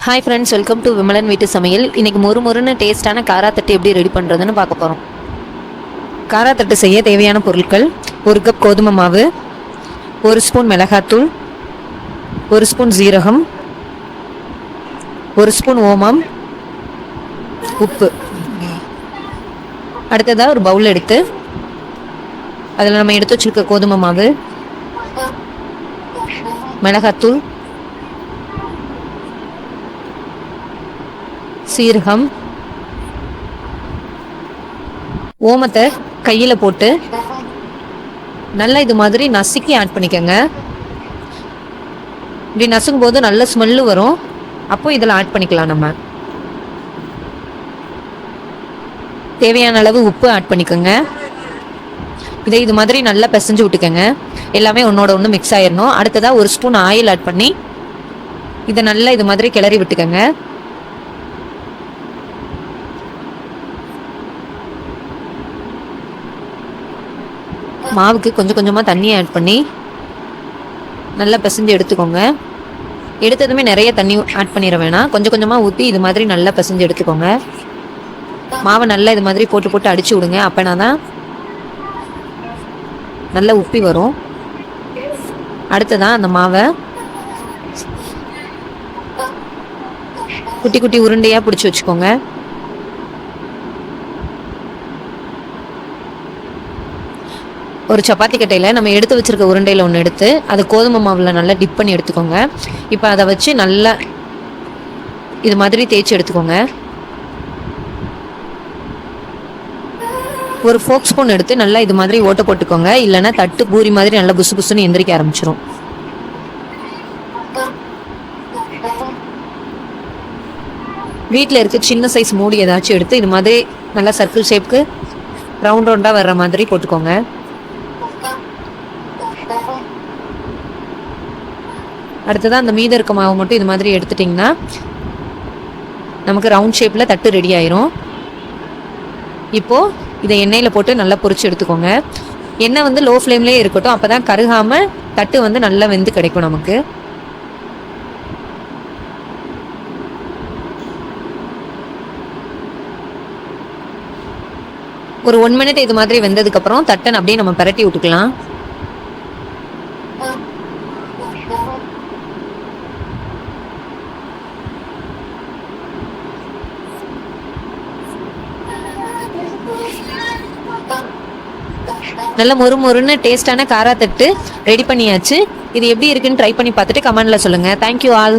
Hi friends welcome to Vimalan வீட்டு சமையல் இன்றைக்கி மொறு மொறுன்னு டேஸ்ட்டான காராத்தட்டு எப்படி ரெடி பண்ணுறதுன்னு பார்க்க போகிறோம் காராத்தட்டு செய்ய தேவையான பொருட்கள் ஒரு கப் கோதுமை மாவு ஒரு ஸ்பூன் மிளகாத்தூள் ஒரு ஸ்பூன் ஜீரகம் ஒரு ஸ்பூன் ஓமம் உப்பு. அடுத்ததாக ஒரு பவுல் எடுத்து அதில் நம்ம எடுத்து வச்சிருக்க கோதுமை மாவு மிளகாத்தூள் சீரகம் ஓமத்தை கையில் போட்டு நல்லா இது மாதிரி நசுக்கி ஆட் பண்ணிக்கோங்க. இப்படி நசுக்கும் போது நல்ல ஸ்மெல்லு வரும். அப்போ இதில் ஆட் பண்ணிக்கலாம் நம்ம. தேவையான அளவு உப்பு ஆட் பண்ணிக்கோங்க. இதை இது மாதிரி நல்லா பிசைஞ்சு விட்டுக்கோங்க. எல்லாமே ஒன்றோட ஒன்று மிக்ஸ் ஆயிடணும் அடுத்ததாக ஒரு ஸ்பூன் ஆயில் ஆட் பண்ணி இதை நல்லா இது மாதிரி கிளறி விட்டுக்கோங்க. மாவுக்கு கொஞ்சம் கொஞ்சமாக தண்ணியை ஆட் பண்ணி நல்லா பிசைஞ்சு எடுத்துக்கோங்க. எடுத்ததுமே நிறைய தண்ணி ஆட் பண்ணிட வேணாம். கொஞ்சம் கொஞ்சமாக ஊற்றி இது மாதிரி நல்லா பிசைஞ்சு எடுத்துக்கோங்க. மாவை நல்லா இது மாதிரி போட்டு போட்டு அடிச்சு விடுங்க. அப்போனா தான் நல்லா உப்பி வரும். அடுத்ததான் அந்த மாவை குட்டி குட்டி உருண்டையாக பிடிச்சி வச்சுக்கோங்க. ஒரு சப்பாத்தி கட்டையில் நம்ம எடுத்து வச்சிருக்க உருண்டையில் ஒன்று எடுத்து அதை கோதுமை மாவில் நல்லா டிப் பண்ணி எடுத்துக்கோங்க. இப்போ அதை வச்சு நல்லா இது மாதிரி தேய்ச்சி எடுத்துக்கோங்க. ஒரு ஃபோக் ஸ்பூன் எடுத்து நல்லா இது மாதிரி ஓட்ட போட்டுக்கோங்க. இல்லைன்னா தட்டு பூரி மாதிரி நல்லா புசு புசுன்னு எந்திரிக்க ஆரம்பிச்சிரும். வீட்டில் இருக்க சின்ன சைஸ் மூடி ஏதாச்சும் எடுத்து இது மாதிரி நல்லா சர்க்கிள் ஷேப்க்கு ரவுண்ட் ரவுண்டாக வர்ற மாதிரி போட்டுக்கோங்க. அடுத்ததாக அந்த மீத இருக்க மாவு மட்டும் இது மாதிரி எடுத்துட்டிங்கன்னா நமக்கு ரவுண்ட் ஷேப்பில் தட்டு ரெடி ஆயிரும். இப்போது இதை எண்ணெயில் போட்டு நல்லா பொறிச்சு எடுத்துக்கோங்க. எண்ணெய் வந்து லோ ஃப்ளேம்லேயே இருக்கட்டும். அப்போ தான் கருகாமல் தட்டு வந்து நல்லா வெந்து கிடைக்கும் நமக்கு. ஒரு ஒன் மினிட் இது மாதிரி வெந்ததுக்கப்புறம் தட்டன் அப்படியே நம்ம பரட்டி விட்டுக்கலாம். நல்ல மொறு மொறுன்னு டேஸ்டான காரா தட்டு ரெடி பண்ணியாச்சு. இது எப்படி இருக்குன்னு ட்ரை பண்ணி பார்த்துட்டு கமெண்ட்ல சொல்லுங்க. Thank you all